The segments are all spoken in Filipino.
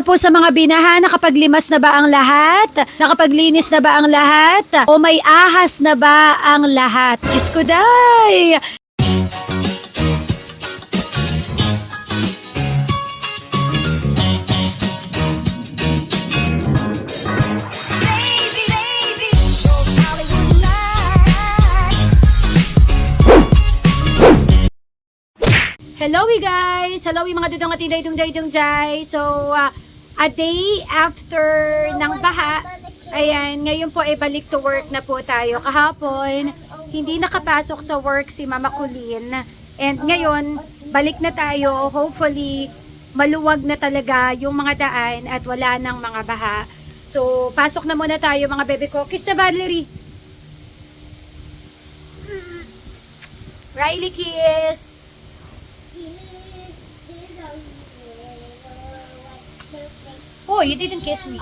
Para po sa mga binaha, nakapaglimas na ba ang lahat? Nakapaglinis na ba ang lahat? O may ahas na ba ang lahat? Diyos ko, day! Hello guys! Hello mga dudong at inday dungday dungday. So, uh, a day after ng baha, ayan, ngayon po ay balik to work na po tayo. Kahapon, hindi nakapasok sa work si Mama Kulin. And ngayon, balik na tayo. Hopefully, maluwag na talaga yung mga daan at wala nang mga baha. So, pasok na muna tayo mga bebe ko. Kiss na Valerie! Riley kiss! Oh, you didn't kiss me.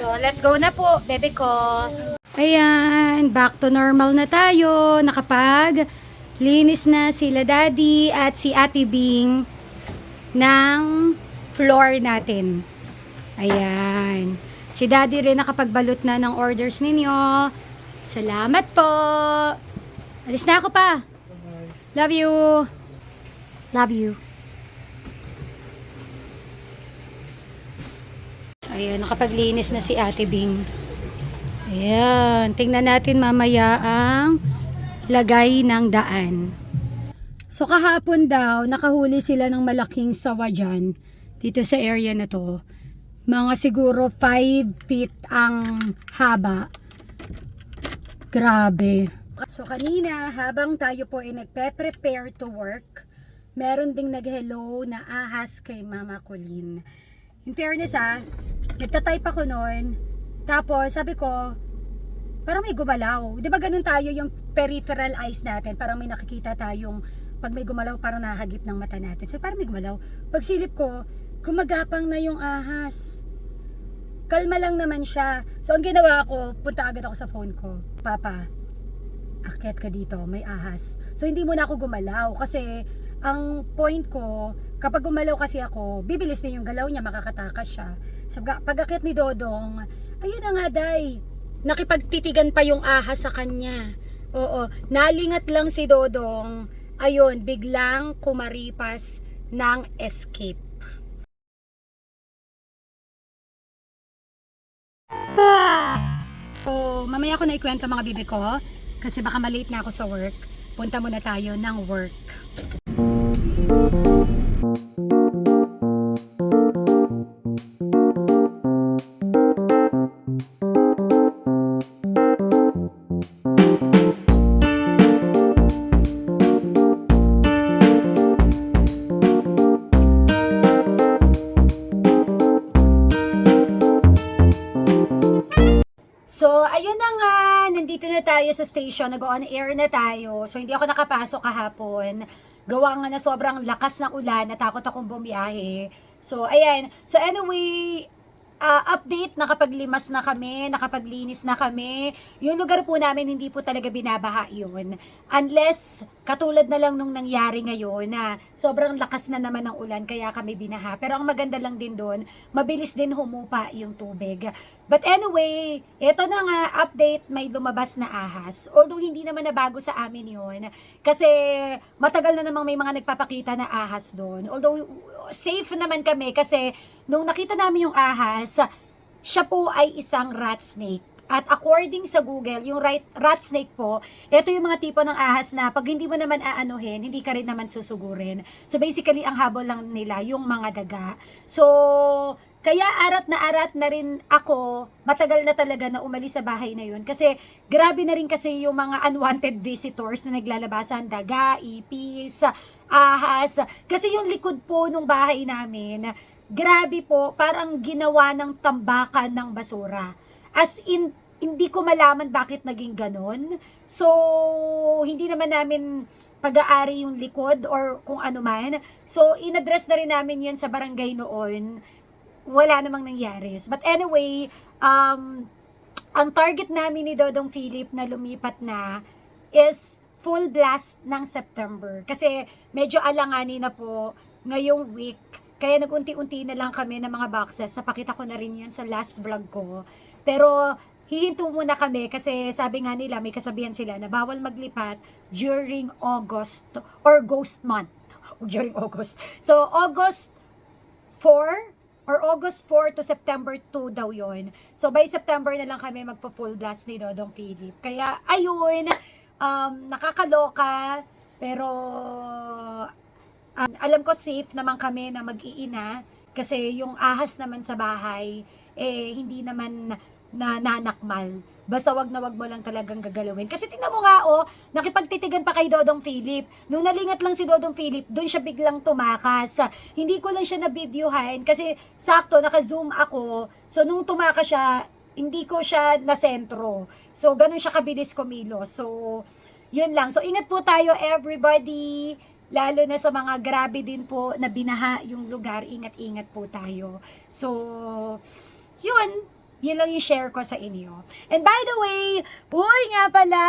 So, let's go na po, bebe ko. Ayan, back to normal na tayo. Nakapag linis na sila daddy at si ate Bing ng floor natin. Ayan. Si daddy rin nakapagbalot na ng orders ninyo. Salamat po. Alis na ako pa. Love you. Love you. Ayan, nakapaglinis na si Ate Bing. Ayan, tingnan natin mamaya ang lagay ng daan. So kahapon daw, nakahuli sila ng malaking sawa dyan, dito sa area na to. Mga siguro 5 feet ang haba. Grabe. So kanina, habang tayo po ay nagpe-prepare to work, meron ding nag-hello na ahas kay Mama Colleen. In fairness ah, nagtatype ako noon, tapos sabi ko, parang may gumalaw. Di ba ganun tayo yung peripheral eyes natin, parang may nakikita tayong pag may gumalaw parang nahagip ng mata natin. So parang may gumalaw. Pag silip ko, gumagapang na yung ahas. Kalma lang naman siya. So ang ginawa ko, punta agad ako sa phone ko. Papa, akyat ka dito, may ahas. So hindi muna ako gumalaw kasi ang point ko, kapag gumalaw kasi ako, bibilis din yung galaw niya, makakatakas siya. So pag akyat ni Dodong, ayun na nga day, nakipagtitigan pa yung ahas sa kanya. Oo, nalingat lang si Dodong, ayun, biglang kumaripas ng escape. So, mamaya ko na ikwento mga bibi ko kasi baka malate na ako sa work. Punta muna tayo ng work. Ayun na nga, nandito na tayo sa station, nag-on air na tayo. So, hindi ako nakapasok kahapon. Gawa nga na sobrang lakas ng ulan, natakot akong bumiyahe. So, ayan. So, anyway, ah, update, nakapaglimas na kami, nakapaglinis na kami. Yung lugar po namin, hindi po talaga binabaha yun. Unless, katulad na lang nung nangyari ngayon na sobrang lakas na naman ng ulan, kaya kami binaha. Pero ang maganda lang din doon, mabilis din humupa yung tubig. But anyway, eto na nga, update, may lumabas na ahas. Although hindi naman na bago sa amin yun. Kasi matagal na namang may mga nagpapakita na ahas doon. Although safe naman kami kasi nung nakita namin yung ahas, siya po ay isang rat snake. At according sa Google, yung right, rat snake po, ito yung mga tipo ng ahas na pag hindi mo naman aanuhin, hindi ka rin naman susugurin. So basically, ang habol lang nila, yung mga daga. So, kaya arat na arat na rin ako, matagal na talaga na umalis sa bahay na yun. Kasi grabe na rin kasi yung mga unwanted visitors na naglalabasan, daga, ipis, ahas. Kasi yung likod po nung bahay namin, grabe po, parang ginawa ng tambakan ng basura. As in, hindi ko malaman bakit naging ganon. So, hindi naman namin pag-aari yung likod or kung ano man. So, inaddress na rin namin yun sa barangay noon. Wala namang nangyari. But anyway, um, ang target namin ni Dodong Philip na lumipat na is full blast ng September. Kasi medyo alanganin na po ngayong week Kaya nagunti-unti na lang kami ng mga boxes. Napakita ko na rin yun sa last vlog ko. Pero hihinto muna kami kasi sabi nga nila, may kasabihan sila na bawal maglipat during August or ghost month. During August. So, August 4 or August 4 to September 2 daw yon. So, by September na lang kami magpo-full blast ni Dodong Philip. Kaya, ayun, um, nakakaloka, pero um, alam ko safe naman kami na mag-iina kasi yung ahas naman sa bahay, eh, hindi naman na nanakmal. Basta wag na wag mo lang talagang gagalawin. Kasi tingnan mo nga, oh, nakipagtitigan pa kay Dodong Philip. Nung nalingat lang si Dodong Philip, doon siya biglang tumakas. Hindi ko lang siya na-videohan kasi sakto, naka-zoom ako. So, nung tumakas siya, hindi ko siya nasentro. So, ganun siya kabilis kumilos. So, yun lang. So, ingat po tayo everybody. Lalo na sa mga grabe din po na binaha yung lugar. Ingat-ingat po tayo. So, yun. Yun lang yung share ko sa inyo. And by the way, uy nga pala,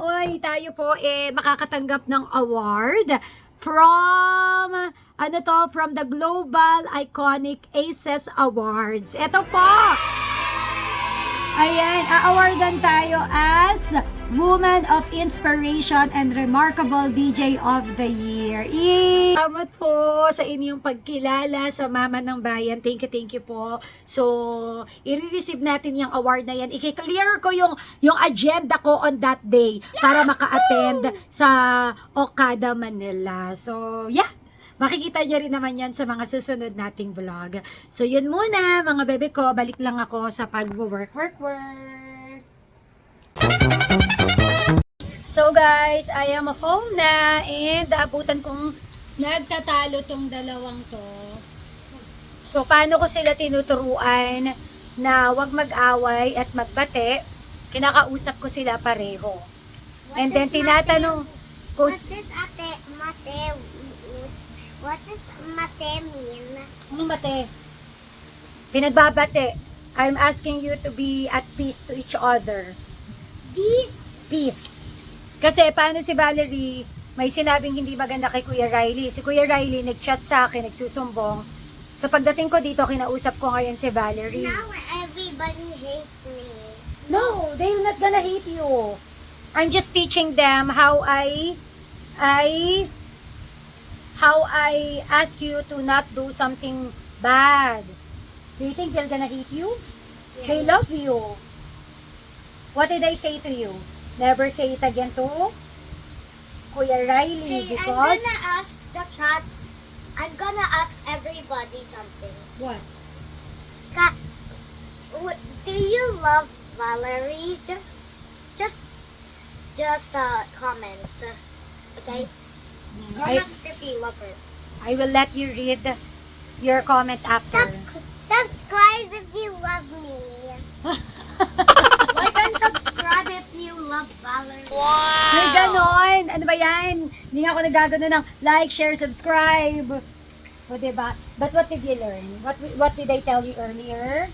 uy, tayo po eh makakatanggap ng award from, ano to, from the Global Iconic Aces Awards. Ito po, Ayan, a-awardan tayo as Woman of Inspiration and Remarkable DJ of the Year. Yay! Salamat po sa inyong pagkilala sa Mama ng Bayan. Thank you, thank you po. So, i-receive natin yung award na yan. I-clear ko yung, yung agenda ko on that day para maka-attend sa Okada, Manila. So, yeah. Makikita nyo rin naman yan sa mga susunod nating vlog. So, yun muna, mga bebe ko. Balik lang ako sa pag-work, work, work. So, guys, I am home na and naabutan kong nagtatalo tong dalawang to. So, paano ko sila tinuturuan na wag mag-away at magbate? Kinakausap ko sila pareho. And then, tinatanong ko, What does ate, mate, what does mate mean? Anong mate? Pinagbabate. I'm asking you to be at peace to each other. Peace? Peace. Kasi paano si Valerie, may sinabing hindi maganda kay Kuya Riley. Si Kuya Riley nag-chat sa akin, nagsusumbong. So pagdating ko dito, kinausap ko ngayon si Valerie. Now everybody hates me. No, they're not gonna hate you. I'm just teaching them how I, I, how I ask you to not do something bad. Do you think they're gonna hate you? They love you. What did I say to you? Never say it again to Kuya Riley Okay, I'm because gonna ask the chat. I'm gonna ask everybody something. what? Ka- w- do you love Valerie? Just, just, just uh, comment. Okay? I, Comment if you love her. I will let you read your comment after. Sub- subscribe if you love me. like and subscribe you love Valerie. May ganon. Ano ba yan? Hindi nga ako nagagano ng like, share, subscribe. O, diba? But what did you learn? What what did I tell you earlier?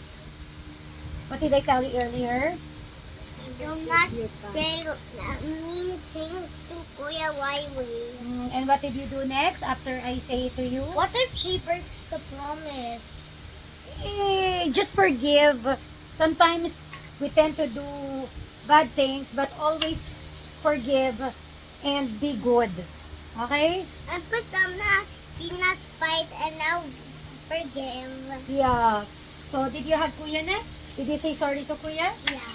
What did I tell you earlier? Do not say mean things to Kuya Wiley. Mm, and what did you do next after I say it to you? What if she breaks the promise? Eh, just forgive. Sometimes we tend to do bad things, but always forgive and be good. Okay? And put them na did not fight and now forgive. Yeah. So, did you hug Kuya na? Did you say sorry to Kuya? Yeah.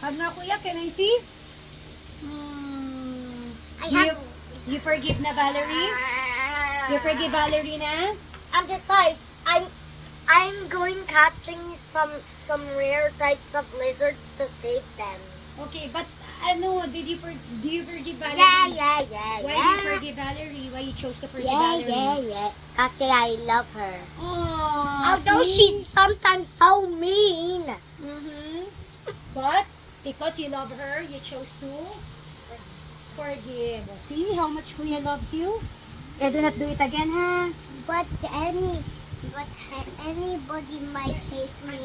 Hug na Kuya, can I see? Hmm. I you, have. you forgive na Valerie? You forgive Valerie na? And besides, I'm I'm going catching some some rare types of lizards to save them. Okay, but ano, did you for, do you forgive Valerie? Yeah, yeah, yeah, Why yeah. do you forgive Valerie? Why you chose to forgive yeah, Valerie? yeah, yeah. Kasi I love her. Oh, Although she's sometimes so mean. Mm-hmm. But, because you love her, you chose to forgive. See how much Kuya loves you? Eh, do not do it again, ha? But any, but anybody might hate me.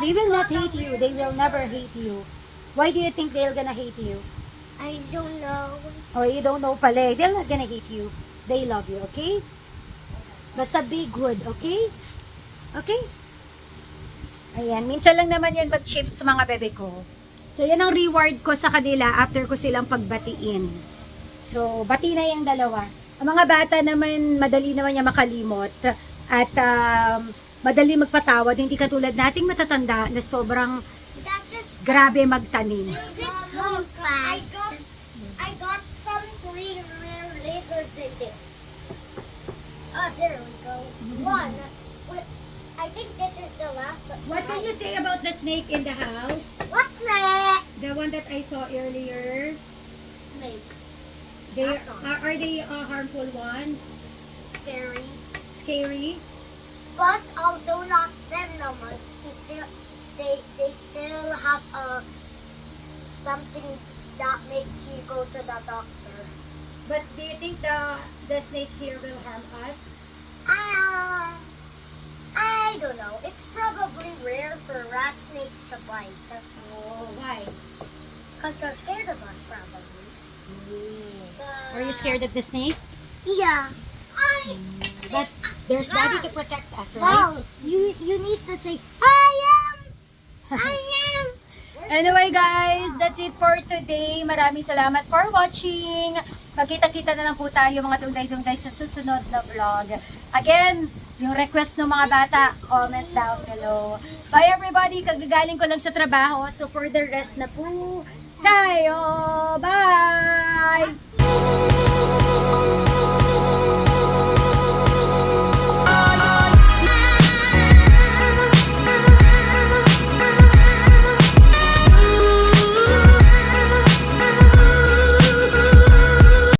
They will not hate you. They will never hate you. Why do you think they're gonna hate you? I don't know. Oh, you don't know pala. eh. They're not gonna hate you. They love you, okay? Basta big hood, okay? Okay? Ayan, minsan lang naman yan mag-chips sa mga bebe ko. So, yan ang reward ko sa kanila after ko silang pagbatiin. So, bati na yung dalawa. Ang mga bata naman, madali naman niya makalimot. At um, madali magpatawad. Hindi katulad nating matatanda na sobrang grabe magtanim. I got I got some three rare lizards in this. Ah, there we go. One. Wait, I think this is the last one. What can you say about the snake in the house? What's that? The one that I saw earlier. Snake. They are, are they a harmful one? Scary. Scary? But although not venomous, they still they they still have a something that makes you go to the doctor. But do you think the the snake here will harm us? Ah, I don't know. It's probably rare for rat snakes to bite. Oh, why? Because they're scared of us, probably. Mm. Are you scared of the snake? Yeah. I. Mm. But there's daddy ah. to protect us, right? Wow, you you need to say I am. I am. Anyway guys, that's it for today. Maraming salamat for watching. Magkita-kita na lang po tayo mga dungday-dungday sa susunod na vlog. Again, yung request ng mga bata, comment down below. Bye everybody, kagagaling ko lang sa trabaho. So for the rest na po tayo. Bye!